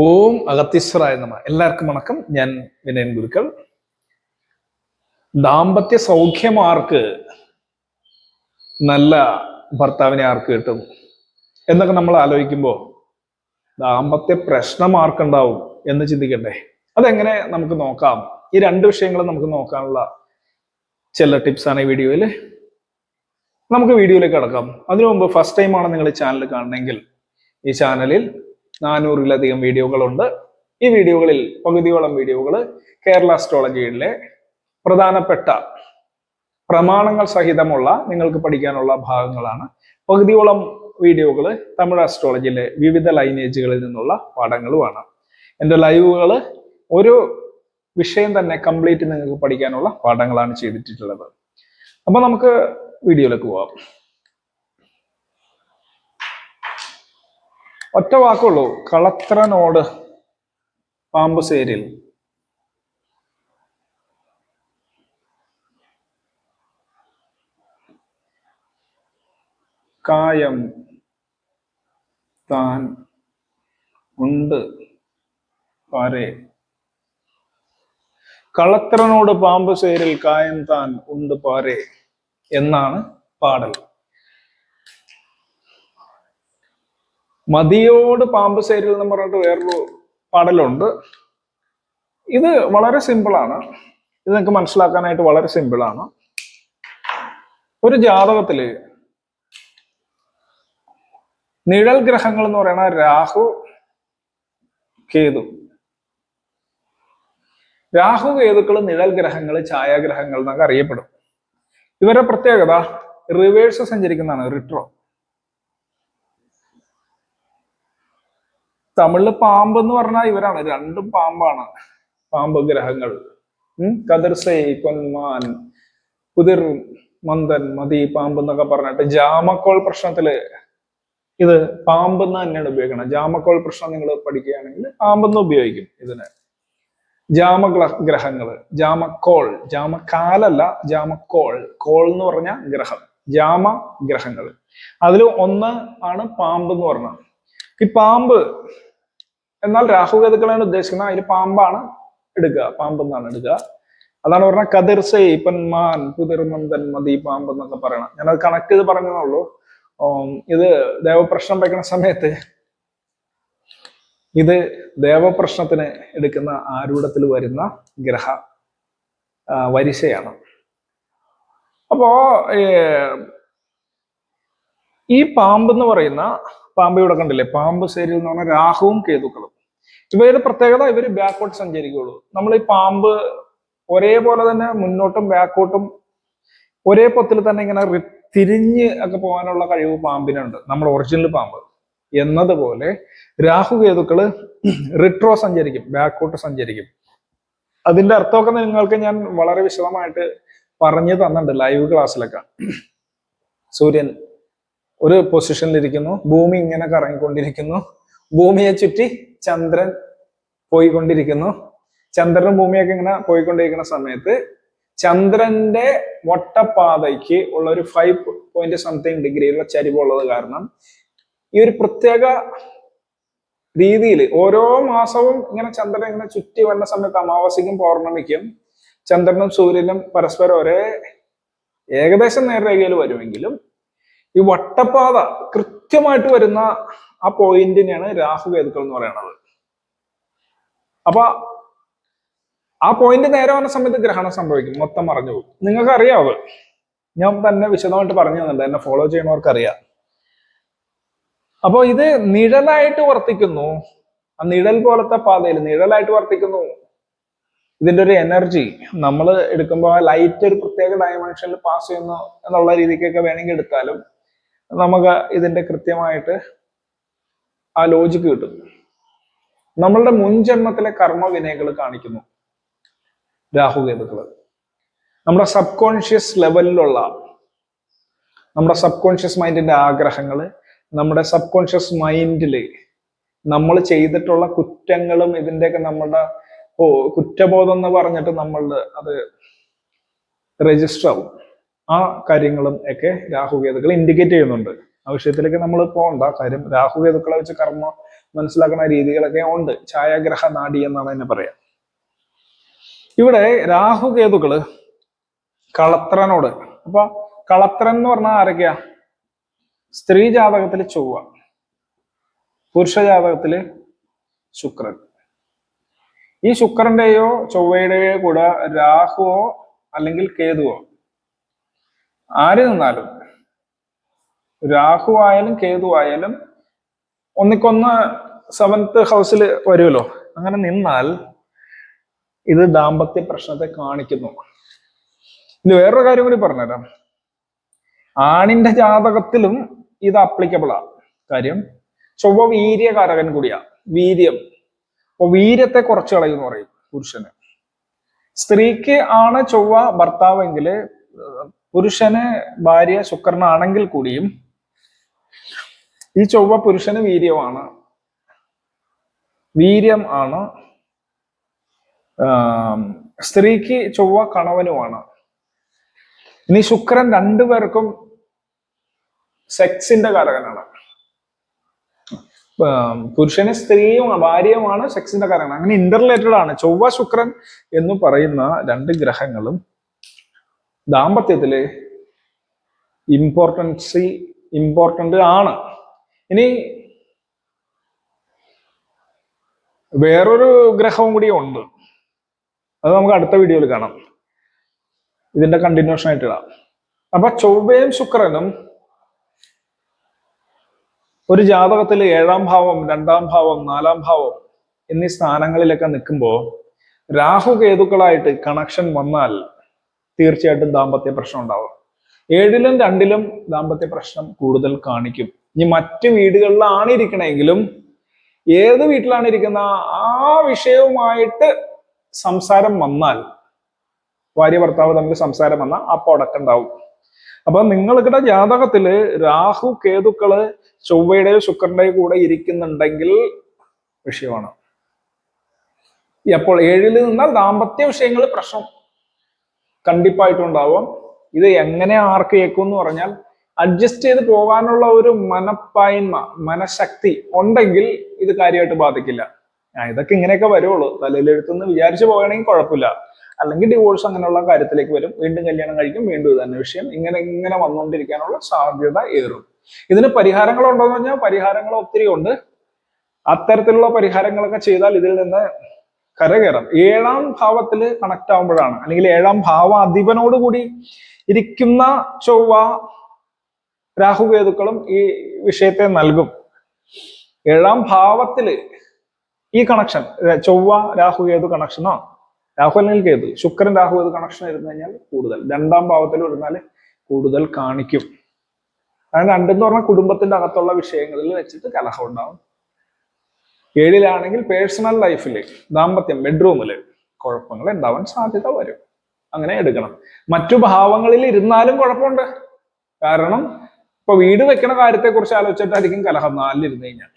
ഓം അഗത്തീശ്വരായ നമ. എല്ലാവർക്കും വണക്കം. ഞാൻ വിനയൻ ഗുരുക്കൾ. ദാമ്പത്യ സൗഖ്യമാർക്ക് നല്ല ഭർത്താവിനെ ആർക്ക് കിട്ടും എന്നൊക്കെ നമ്മൾ ആലോചിക്കുമ്പോൾ ദാമ്പത്യ പ്രശ്നം ആർക്കുണ്ടാവും എന്ന് ചിന്തിക്കണ്ടേ? അതെങ്ങനെ നമുക്ക് നോക്കാം? ഈ രണ്ട് വിഷയങ്ങളും നമുക്ക് നോക്കാനുള്ള ചില ടിപ്സാണ് ഈ വീഡിയോയിൽ നമുക്ക് വീഡിയോയിലേക്ക് കടക്കാം. അതിനു മുമ്പ് ഫസ്റ്റ് ടൈമാണ് നിങ്ങൾ ഈ ചാനൽ കാണണമെങ്കിൽ ഈ ചാനലിൽ നാനൂറിലധികം വീഡിയോകളുണ്ട്. ഈ വീഡിയോകളിൽ പകുതിയോളം വീഡിയോകൾ കേരള അസ്ട്രോളജിയിലെ പ്രധാനപ്പെട്ട പ്രമാണങ്ങൾ സഹിതമുള്ള നിങ്ങൾക്ക് പഠിക്കാനുള്ള ഭാഗങ്ങളാണ്. പകുതിയോളം വീഡിയോകൾ തമിഴ് അസ്ട്രോളജിയിലെ വിവിധ ലൈനേജുകളിൽ നിന്നുള്ള പാഠങ്ങളുമാണ്. എന്റെ ലൈവുകൾ ഒരു വിഷയം തന്നെ കംപ്ലീറ്റ് നിങ്ങൾക്ക് പഠിക്കാനുള്ള പാഠങ്ങളാണ് ചെയ്തിട്ടുള്ളത്. അപ്പോൾ നമുക്ക് വീഡിയോയിലേക്ക് പോവാം. ഒറ്റ വാക്കുള്ളൂ. കളത്രനോട് പാമ്പുസേരിൽ കായം താൻ ഉണ്ട് പാരേ. കളത്രനോട് പാമ്പ് സേരിൽ കായം താൻ ഉണ്ട് പാരേ എന്നാണ് പാടൽ. മതിയോട് പാമ്പ് സേരിൽ എന്ന് പറഞ്ഞിട്ട് വേറൊരു പാടലുണ്ട്. ഇത് വളരെ സിമ്പിളാണ് ഇത് നിങ്ങൾക്ക് മനസ്സിലാക്കാനായിട്ട് വളരെ സിമ്പിളാണ് ഒരു ജാതകത്തിൽ നിഴൽ ഗ്രഹങ്ങൾ എന്ന് പറയുന്ന രാഹു കേതു. രാഹു കേതുക്കൾ നിഴൽ ഗ്രഹങ്ങൾ ഛായാഗ്രഹങ്ങൾ എന്നൊക്കെ അറിയപ്പെടും. ഇവരുടെ പ്രത്യേകത റിവേഴ്സ് സഞ്ചരിക്കുന്നതാണ് റിട്രോ തമിഴിൽ പാമ്പ് എന്ന് പറഞ്ഞാൽ ഇവരാണ്. രണ്ടും പാമ്പാണ്. പാമ്പ് ഗ്രഹങ്ങൾ. കതിർസൈ കൊന്മാൻ കുതിർ മന്ദൻ മതി പാമ്പ് എന്നൊക്കെ പറഞ്ഞിട്ട് ജാമക്കോൾ പ്രശ്നത്തിൽ ഇത് പാമ്പ് എന്ന് തന്നെയാണ് ഉപയോഗിക്കണം ജാമക്കോൾ പ്രശ്നം നിങ്ങൾ പഠിക്കുകയാണെങ്കിൽ പാമ്പെന്ന് ഉപയോഗിക്കും ഇതിന്. ജാമ ഗ്രഹങ്ങൾ. ജാമക്കോൾ. ജാമക്കാലല്ല ജാമക്കോൾ. കോൾ എന്ന് പറഞ്ഞ ഗ്രഹം. ജാമ ഗ്രഹങ്ങൾ അതിൽ ഒന്ന് ആണ് പാമ്പ് എന്ന് പറഞ്ഞത്. ഈ പാമ്പ് എന്നാൽ രാഹു കേതുക്കളാണ് ഉദ്ദേശിക്കുന്നത് അതിൽ പാമ്പാണ് എടുക്കുക പാമ്പ് എന്നാണ് എടുക്കുക. അതാണ് പറഞ്ഞ കതിർസേ പന്മാൻ പുതിർമന്ദൻ മതി പാമ്പ് എന്നൊക്കെ പറയണം ഞാനത് കണക്ട് ചെയ്ത് പറഞ്ഞതേ ഇത് ദേവപ്രശ്നം വയ്ക്കുന്ന സമയത്ത് ഇത് ദേവപ്രശ്നത്തിന് എടുക്കുന്ന ആരൂഢത്തിൽ വരുന്ന ഗ്രഹ വരിശയാണ്. അപ്പോ ഈ പാമ്പ് എന്ന് പറയുന്ന പാമ്പ് ഇവിടെ കണ്ടില്ലേ? പാമ്പ് ശരി എന്ന് പറഞ്ഞാൽ രാഹുവും കേതുക്കളും. ഇവയുടെ പ്രത്യേകത ഇവർ ബാക്കോട്ട് സഞ്ചരിക്കുകയുള്ളൂ നമ്മൾ ഈ പാമ്പ് ഒരേപോലെ തന്നെ മുന്നോട്ടും ബാക്കോട്ടും ഒരേ പൊത്തിൽ തന്നെ ഇങ്ങനെ തിരിഞ്ഞ് ഒക്കെ പോകാനുള്ള കഴിവ് പാമ്പിനുണ്ട്. നമ്മൾ ഒറിജിനൽ പാമ്പ്. എന്നതുപോലെ രാഹു കേതുക്കൾ റിട്രോ സഞ്ചരിക്കും ബാക്കോട്ട് സഞ്ചരിക്കും. അതിന്റെ അർത്ഥമൊക്കെ നിങ്ങൾക്ക് ഞാൻ വളരെ വിശദമായിട്ട് പറഞ്ഞു തന്നിട്ടുണ്ട് ലൈവ് ക്ലാസ്സിലൊക്കെ സൂര്യൻ ഒരു പൊസിഷനിൽ ഇരിക്കുന്നു ഭൂമി ഇങ്ങനെ കറങ്ങിക്കൊണ്ടിരിക്കുന്നു. ഭൂമിയെ ചുറ്റി ചന്ദ്രൻ പോയിക്കൊണ്ടിരിക്കുന്നു. ചന്ദ്രനും ഭൂമിയൊക്കെ ഇങ്ങനെ പോയിക്കൊണ്ടിരിക്കുന്ന സമയത്ത് ചന്ദ്രന്റെ വട്ടപ്പാതയ്ക്ക് ഉള്ള ഒരു ഫൈവ് പോയിന്റ് സംതിങ് ഡിഗ്രിയിലുള്ള ചരിവുള്ളത് കാരണം ഈ ഒരു പ്രത്യേക രീതിയിൽ ഓരോ മാസവും ഇങ്ങനെ ചന്ദ്രൻ ഇങ്ങനെ ചുറ്റി വന്ന സമയത്ത് അമാവാസിക്കും പൗർണമിക്കും ചന്ദ്രനും സൂര്യനും പരസ്പരം ഒരേ ഏകദേശം നേർരേഖയിൽ വരുമെങ്കിലും ഈ വട്ടപ്പാത കൃത്യമായിട്ട് വരുന്ന ആ പോയിന്റിനെയാണ് രാഹുകേതുക്കൾ എന്ന് പറയുന്നത് അപ്പൊ ആ പോയിന്റ് നേരെ വന്ന സമയത്ത് ഗ്രഹണം സംഭവിക്കും. മൊത്തം മറഞ്ഞു പോകും. നിങ്ങൾക്ക് അറിയാവ് ഞാൻ തന്നെ വിശദമായിട്ട് പറഞ്ഞു തന്നിട്ടുണ്ട്. എന്നെ ഫോളോ ചെയ്യണവർക്ക് അറിയാം അപ്പൊ ഇത് നിഴലായിട്ട് വർത്തിക്കുന്നു. ആ നിഴൽ പോലത്തെ പാതയിൽ നിഴലായിട്ട് വർത്തിക്കുന്നു. ഇതിന്റെ ഒരു എനർജി നമ്മൾ എടുക്കുമ്പോൾ ലൈറ്റ് ഒരു പ്രത്യേക ഡയമെൻഷനിൽ പാസ് ചെയ്യുന്നു എന്നുള്ള രീതിക്കൊക്കെ വേണമെങ്കിൽ എടുത്താലും നമുക്ക് ഇതിന്റെ കൃത്യമായിട്ട് ആ ലോജിക്ക് കിട്ടും. നമ്മളുടെ മുൻജന്മത്തിലെ കർമ്മവിനയകൾ കാണിക്കുന്നു. രാഹുകേതുക്കൾ നമ്മുടെ സബ് കോൺഷ്യസ് ലെവലിലുള്ള നമ്മുടെ സബ് കോൺഷ്യസ് മൈൻഡിന്റെ ആഗ്രഹങ്ങൾ നമ്മുടെ സബ് കോൺഷ്യസ് മൈൻഡിൽ നമ്മൾ ചെയ്തിട്ടുള്ള കുറ്റങ്ങളും ഇതിന്റെയൊക്കെ നമ്മുടെ ഓ കുറ്റബോധം എന്ന് പറഞ്ഞിട്ട് നമ്മൾ അത് രജിസ്റ്റർ ആവും. ആ കാര്യങ്ങളും ഒക്കെ രാഹുകേതുക്കൾ ഇൻഡിക്കേറ്റ് ചെയ്യുന്നുണ്ട്. ആ വിഷയത്തിലേക്ക് നമ്മൾ പോകണ്ട കാര്യം രാഹു രാഹുകേതുക്കളെ വെച്ച് കർമ്മ മനസ്സിലാക്കുന്ന രീതികളൊക്കെ ഉണ്ട്. ഛായാഗ്രഹ നാടി എന്നാണ് എന്നെ പറയാം. ഇവിടെ രാഹു കേതുക്കൾ കളത്രനോട് അപ്പൊ കളത്രൻ എന്ന് പറഞ്ഞാൽ ആരൊക്കെയാ? സ്ത്രീ ജാതകത്തിൽ ചൊവ്വ പുരുഷ ജാതകത്തിൽ ശുക്രൻ. ഈ ശുക്രന്റെയോ ചൊവ്വയുടെയോ കൂടെ രാഹുവോ അല്ലെങ്കിൽ കേതുവോ ആര് നിന്നാലും രാഹു ആയാലും കേതു ആയാലും ഒന്നിക്കൊന്ന് സെവൻത്ത് ഹൗസിൽ വരുമല്ലോ അങ്ങനെ നിന്നാൽ ഇത് ദാമ്പത്യ പ്രശ്നത്തെ കാണിക്കുന്നു. ഇത് വേറൊരു കാര്യം കൂടി പറഞ്ഞുതരാം. ആണിന്റെ ജാതകത്തിലും ഇത് അപ്ലിക്കബിൾ ആ. കാര്യം ചൊവ്വ വീര്യകാരകൻ കൂടിയാ. വീര്യം. അപ്പൊ വീര്യത്തെ കുറച്ച് കളയെന്ന് പറയും പുരുഷന്. സ്ത്രീക്ക് ആണ് ചൊവ്വ ഭർത്താവെങ്കിൽ പുരുഷന് ഭാര്യ ശുക്രനാണെങ്കിൽ കൂടിയും ഈ ചൊവ്വ പുരുഷന് വീര്യമാണ്. വീര്യം ആണ് സ്ത്രീക്ക് ചൊവ്വ കണവനുമാണ്. ഇനി ശുക്രൻ രണ്ടുപേർക്കും സെക്സിന്റെ കാരകനാണ്. പുരുഷന് സ്ത്രീയും ഭാര്യയുമാണ് സെക്സിന്റെ കാരകൻ അങ്ങനെ ഇന്റർലേറ്റഡ് ആണ്. ചൊവ്വ ശുക്രൻ എന്ന് പറയുന്ന രണ്ട് ഗ്രഹങ്ങളും ദാമ്പത്യത്തിൽ ഇമ്പോർട്ടൻസി ഇമ്പോർട്ടന്റ് ആണ്. ഇനി വേറൊരു ഗ്രഹവും കൂടി ഉണ്ട്. അത് നമുക്ക് അടുത്ത വീഡിയോയിൽ കാണാം. ഇതിന്റെ കണ്ടിന്യൂഷൻ ആയിട്ട് ഇടാം. അപ്പൊ ചൊവ്വയും ശുക്രനും ഒരു ജാതകത്തിൽ ഏഴാം ഭാവം രണ്ടാം ഭാവം നാലാം ഭാവം എന്നീ സ്ഥാനങ്ങളിലൊക്കെ നിൽക്കുമ്പോൾ രാഹു കേതുക്കളായിട്ട് കണക്ഷൻ വന്നാൽ തീർച്ചയായിട്ടും ദാമ്പത്യ പ്രശ്നം ഉണ്ടാവും. ഏഴിലും രണ്ടിലും ദാമ്പത്യ പ്രശ്നം കൂടുതൽ കാണിക്കും. ഇനി മറ്റു വീടുകളിലാണ് ഇരിക്കണമെങ്കിലും ഏത് വീട്ടിലാണ് ഇരിക്കുന്ന ആ വിഷയവുമായിട്ട് സംസാരം വന്നാൽ ഭാര്യ ഭർത്താവ് തമ്മിൽ സംസാരം വന്നാൽ അപ്പോൾ അടക്കുണ്ടാവും അപ്പൊ നിങ്ങളുടെ ജാതകത്തിൽ രാഹു കേതുക്കൾ ചൊവ്വയുടെയോ ശുക്രന്റെയോ കൂടെ ഇരിക്കുന്നുണ്ടെങ്കിൽ വിഷയമാണ്. അപ്പോൾ ഏഴിൽ നിന്നാൽ ദാമ്പത്യ വിഷയങ്ങൾ പ്രശ്നം കണ്ടിപ്പായിട്ടുണ്ടാവും. ഇത് എങ്ങനെ ആർക്ക് കേൾക്കും എന്ന് പറഞ്ഞാൽ അഡ്ജസ്റ്റ് ചെയ്ത് പോകാനുള്ള ഒരു മനപ്പായ്മ മനഃശക്തി ഉണ്ടെങ്കിൽ ഇത് കാര്യമായിട്ട് ബാധിക്കില്ല. ഇതൊക്കെ ഇങ്ങനെയൊക്കെ വരുള്ളൂ തലയിലെടുത്തുനിന്ന് വിചാരിച്ചു പോകണമെങ്കിൽ കുഴപ്പമില്ല. അല്ലെങ്കിൽ ഡിവോഴ്സ് അങ്ങനെയുള്ള കാര്യത്തിലേക്ക് വരും. വീണ്ടും കല്യാണം കഴിക്കും. വീണ്ടും ഇത് തന്നെ വിഷയം. ഇങ്ങനെ ഇങ്ങനെ വന്നുകൊണ്ടിരിക്കാനുള്ള സാധ്യത ഏറും. ഇതിന് പരിഹാരങ്ങൾ ഉണ്ടോ എന്ന് പറഞ്ഞാൽ പരിഹാരങ്ങൾ ഒത്തിരി ഉണ്ട്. അത്തരത്തിലുള്ള പരിഹാരങ്ങളൊക്കെ ചെയ്താൽ ഇതിൽ നിന്ന് കരകയറാം ഏഴാം ഭാവത്തിൽ കണക്ട് ആവുമ്പോഴാണ്. അല്ലെങ്കിൽ ഏഴാം ഭാവ അധിപനോട് കൂടി ഇരിക്കുന്ന ചൊവ്വ രാഹുകേതുക്കളും ഈ വിഷയത്തെ നൽകും. ഏഴാം ഭാവത്തിൽ ഈ കണക്ഷൻ ചൊവ്വ രാഹുകേതു കണക്ഷനോ രാഹു അല്ലെങ്കിൽ കേതു? ശുക്രൻ രാഹുകേതു കണക്ഷൻ ഇരുന്ന് കഴിഞ്ഞാൽ കൂടുതൽ. രണ്ടാം ഭാവത്തിൽ ഇരുന്നാൽ കൂടുതൽ കാണിക്കും. അതായത് രണ്ടെന്ന് പറഞ്ഞാൽ കുടുംബത്തിന്റെ അകത്തുള്ള വിഷയങ്ങളിൽ വെച്ചിട്ട് കലഹം ഉണ്ടാവും. ഏഴിലാണെങ്കിൽ പേഴ്സണൽ ലൈഫിൽ ദാമ്പത്യം ബെഡ്റൂമിൽ കുഴപ്പങ്ങൾ ഉണ്ടാവാൻ സാധ്യത വരും. അങ്ങനെ എടുക്കണം. മറ്റു ഭാവങ്ങളിൽ ഇരുന്നാലും കുഴപ്പമുണ്ട്. കാരണം ഇപ്പൊ വീട് വെക്കണ കാര്യത്തെ കുറിച്ച് ആലോചിച്ചിട്ടായിരിക്കും കലഹം നാലിലിരുന്ന് കഴിഞ്ഞാൽ.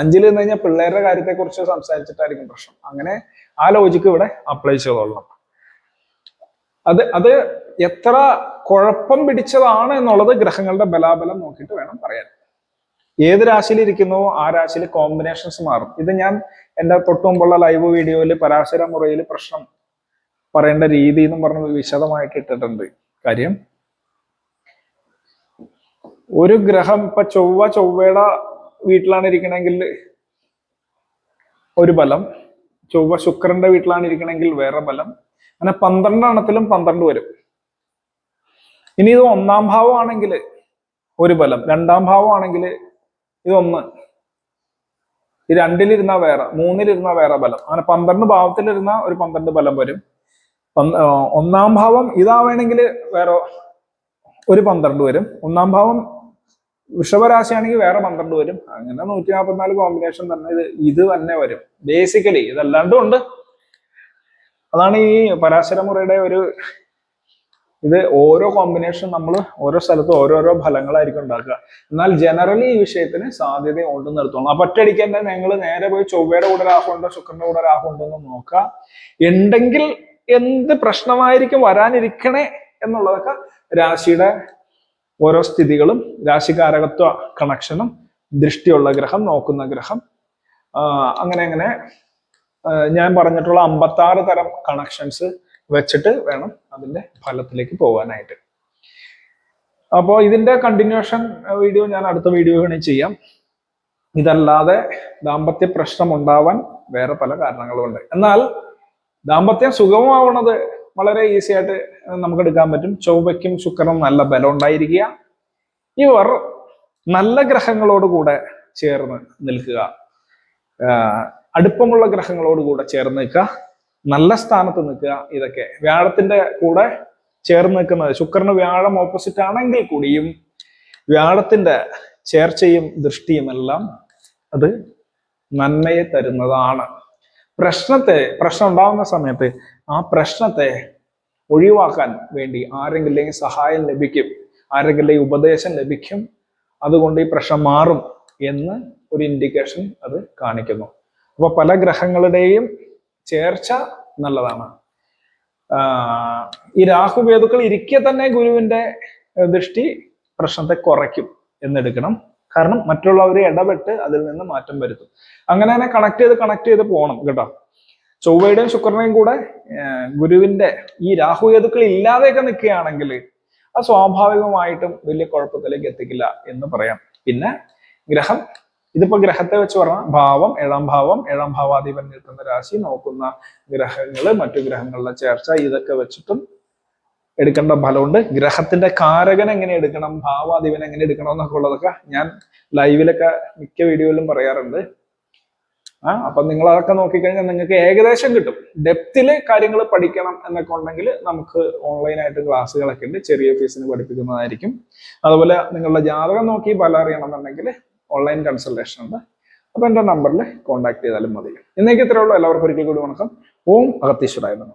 അഞ്ചിൽ നിന്ന് കഴിഞ്ഞാൽ പിള്ളേരുടെ കാര്യത്തെ കുറിച്ച് സംസാരിച്ചിട്ടായിരിക്കും പ്രശ്നം. അങ്ങനെ ആ ലോജിക്ക് ഇവിടെ അപ്ലൈ ചെയ്തോളണം. അത് അത് എത്ര കുഴപ്പം പിടിച്ചതാണ് എന്നുള്ളത് ഗ്രഹങ്ങളുടെ ബലാബലം നോക്കിയിട്ട് വേണം പറയാൻ. ഏത് രാശിയിൽ ഇരിക്കുന്നുവോ ആ രാശിയിൽ കോമ്പിനേഷൻസ് മാറും. ഇത് ഞാൻ എന്റെ തൊട്ടു മുമ്പുള്ള ലൈവ് വീഡിയോയിൽ പരാശര മുറയിൽ പ്രശ്നം പറയേണ്ട രീതി എന്നും പറഞ്ഞ് വിശദമായിട്ട് ഇട്ടിട്ടുണ്ട്. കാര്യം ഒരു ഗ്രഹം ഇപ്പൊ ചൊവ്വ ചൊവ്വയുടെ വീട്ടിലാണ് ഇരിക്കണമെങ്കിൽ ഒരു ബലം ചൊവ്വ ശുക്രന്റെ വീട്ടിലാണ് ഇരിക്കണമെങ്കിൽ വേറെ ബലം. അങ്ങനെ പന്ത്രണ്ടെണ്ണത്തിലും പന്ത്രണ്ട് വരും. ഇനി ഇത് ഒന്നാം ഭാവമാണെങ്കിൽ ഒരു ബലം രണ്ടാം ഭാവമാണെങ്കിൽ ഇത് ഒന്ന്. ഈ രണ്ടിലിരുന്ന വേറെ മൂന്നിലിരുന്ന വേറെ ബലം. അങ്ങനെ പന്ത്രണ്ട് ഭാവത്തിലിരുന്ന ഒരു പന്ത്രണ്ട് ബലം വരും. ഒന്നാം ഭാവം ഇതാവണമെങ്കിൽ വേറെ ഒരു പന്ത്രണ്ട് വരും. ഒന്നാം ഭാവം വൃഷഭരാശിയാണെങ്കിൽ വേറെ പന്ത്രണ്ട് വരും. അങ്ങനെ നൂറ്റി നാൽപ്പത്തിനാല് കോമ്പിനേഷൻ തന്നെ. ഇത് ഇത് തന്നെ വരും. ബേസിക്കലി ഇതല്ലാണ്ടും ഉണ്ട്. അതാണ് ഈ പരാശരമുറയുടെ ഒരു ഇത് ഓരോ കോമ്പിനേഷൻ നമ്മൾ ഓരോ സ്ഥലത്തും ഓരോരോ ഫലങ്ങളായിരിക്കും ഉണ്ടാക്കുക. എന്നാൽ ജനറലി ഈ വിഷയത്തിന് സാധ്യത ഉണ്ടെന്ന് നിർത്തോണം അപ്പൊ ഒറ്റയടിക്ക് തന്നെ നിങ്ങൾ നേരെ പോയി ചൊവ്വയുടെ കൂടെ രാഹുണ്ടോ ശുക്രന്റെ കൂടെ രാഹുണ്ടോ എന്ന് നോക്കുക. ഉണ്ടെങ്കിൽ എന്ത് പ്രശ്നമായിരിക്കും വരാനിരിക്കണേ എന്നുള്ളതൊക്കെ രാശിയുടെ ഓരോ സ്ഥിതികളും രാശികാരകത്വ കണക്ഷനും ദൃഷ്ടിയുള്ള ഗ്രഹം നോക്കുന്ന ഗ്രഹം. അങ്ങനെ അങ്ങനെ ഞാൻ പറഞ്ഞിട്ടുള്ള അമ്പത്താറ് തരം കണക്ഷൻസ് വെച്ചിട്ട് വേണം അതിന്റെ ഫലത്തിലേക്ക് പോകാനായിട്ട്. അപ്പോൾ ഇതിന്റെ കണ്ടിന്യൂഷൻ വീഡിയോ ഞാൻ അടുത്ത വീഡിയോ വീഡിയോകളിൽ ചെയ്യാം. ഇതല്ലാതെ ദാമ്പത്യ പ്രശ്നം ഉണ്ടാവാൻ വേറെ പല കാരണങ്ങളുമുണ്ട് എന്നാൽ ദാമ്പത്യം സുഗമമാവുന്നത് വളരെ ഈസി ആയിട്ട് നമുക്ക് എടുക്കാൻ പറ്റും. ചൊവ്വയ്ക്കും ശുക്രനും നല്ല ബലം ഉണ്ടായിരിക്കുക. ഇവർ നല്ല ഗ്രഹങ്ങളോട് കൂടെ ചേർന്ന് നിൽക്കുക. അടുപ്പമുള്ള ഗ്രഹങ്ങളോട് കൂടെ ചേർന്ന് നിൽക്കുക. നല്ല സ്ഥാനത്ത് നിൽക്കുക. ഇതൊക്കെ വ്യാഴത്തിന്റെ കൂടെ ചേർന്ന് നിൽക്കുന്നത്. ശുക്രന് വ്യാഴം ഓപ്പോസിറ്റ് ആണെങ്കിൽ കൂടിയും വ്യാഴത്തിന്റെ ചേർച്ചയും ദൃഷ്ടിയും എല്ലാം അത് നന്മയെ തരുന്നതാണ്. പ്രശ്നത്തെ പ്രശ്നം ഉണ്ടാകുന്ന സമയത്ത് ആ പ്രശ്നത്തെ ഒഴിവാക്കാൻ വേണ്ടി ആരെങ്കിലും സഹായം ലഭിക്കും ആരെങ്കിലും ഉപദേശം ലഭിക്കും അതുകൊണ്ട് ഈ പ്രശ്നം മാറും എന്ന് ഒരു ഇൻഡിക്കേഷൻ അത് കാണിക്കുന്നു. അപ്പൊ പല ഗ്രഹങ്ങളുടെയും ചേർച്ച നല്ലതാണ്. ഈ രാഹുവേതുക്കൾ ഇരിക്കെ തന്നെ ഗുരുവിന്റെ ദൃഷ്ടി പ്രശ്നത്തെ കുറയ്ക്കും എന്നെടുക്കണം. കാരണം മറ്റുള്ളവരെ ഇടപെട്ട് അതിൽ നിന്ന് മാറ്റം വരുത്തും. അങ്ങനെ തന്നെ കണക്ട് ചെയ്ത് കണക്ട് ചെയ്ത് പോകണം കേട്ടോ. ചൊവ്വയുടെയും ശുക്രനെയും കൂടെ ഗുരുവിന്റെ ഈ രാഹുവേതുക്കൾ ഇല്ലാതെയൊക്കെ നിൽക്കുകയാണെങ്കിൽ അത് സ്വാഭാവികമായിട്ടും വലിയ കുഴപ്പത്തിലേക്ക് എത്തിക്കില്ല എന്ന് പറയാം. പിന്നെ ഗ്രഹം ഇതിപ്പോ ഗ്രഹത്തെ വെച്ച് പറഞ്ഞാൽ ഭാവം ഏഴാം ഭാവം ഏഴാം ഭാവാധിപൻ നിൽക്കുന്ന രാശി നോക്കുന്ന ഗ്രഹങ്ങൾ മറ്റു ഗ്രഹങ്ങളുടെ ചേർച്ച ഇതൊക്കെ വെച്ചിട്ടും എടുക്കേണ്ട ഫലമുണ്ട്. ഗ്രഹത്തിന്റെ കാരകൻ എങ്ങനെ എടുക്കണം ഭാവാധിപൻ എങ്ങനെ എടുക്കണം എന്നൊക്കെ ഉള്ളതൊക്കെ ഞാൻ ലൈവിലൊക്കെ മിക്ക വീഡിയോയിലും പറയാറുണ്ട്. അപ്പൊ നിങ്ങൾ അതൊക്കെ നോക്കിക്കഴിഞ്ഞാൽ നിങ്ങൾക്ക് ഏകദേശം കിട്ടും. ഡെപ്തിൽ കാര്യങ്ങൾ പഠിക്കണം എന്നൊക്കെ ഉണ്ടെങ്കിൽ നമുക്ക് ഓൺലൈനായിട്ട് ക്ലാസ്സുകളൊക്കെ ഉണ്ട്. ചെറിയ ഫീസിന് പഠിപ്പിക്കുന്നതായിരിക്കും. അതുപോലെ നിങ്ങളുടെ ജാതകം നോക്കി പല അറിയണം എന്നുണ്ടെങ്കിൽ ഓൺലൈൻ കൺസൾട്ടേഷൻ ഉണ്ട്. അപ്പൊ എന്റെ നമ്പറിൽ കോൺടാക്ട് ചെയ്താലും മതി. ഇന്നേക്ക് ഇത്രയുള്ളൂ എല്ലാവർക്കും ഒരിക്കൽ കൂടി വണക്കം. ഓം അഗത്തീശ്വരായിരുന്നു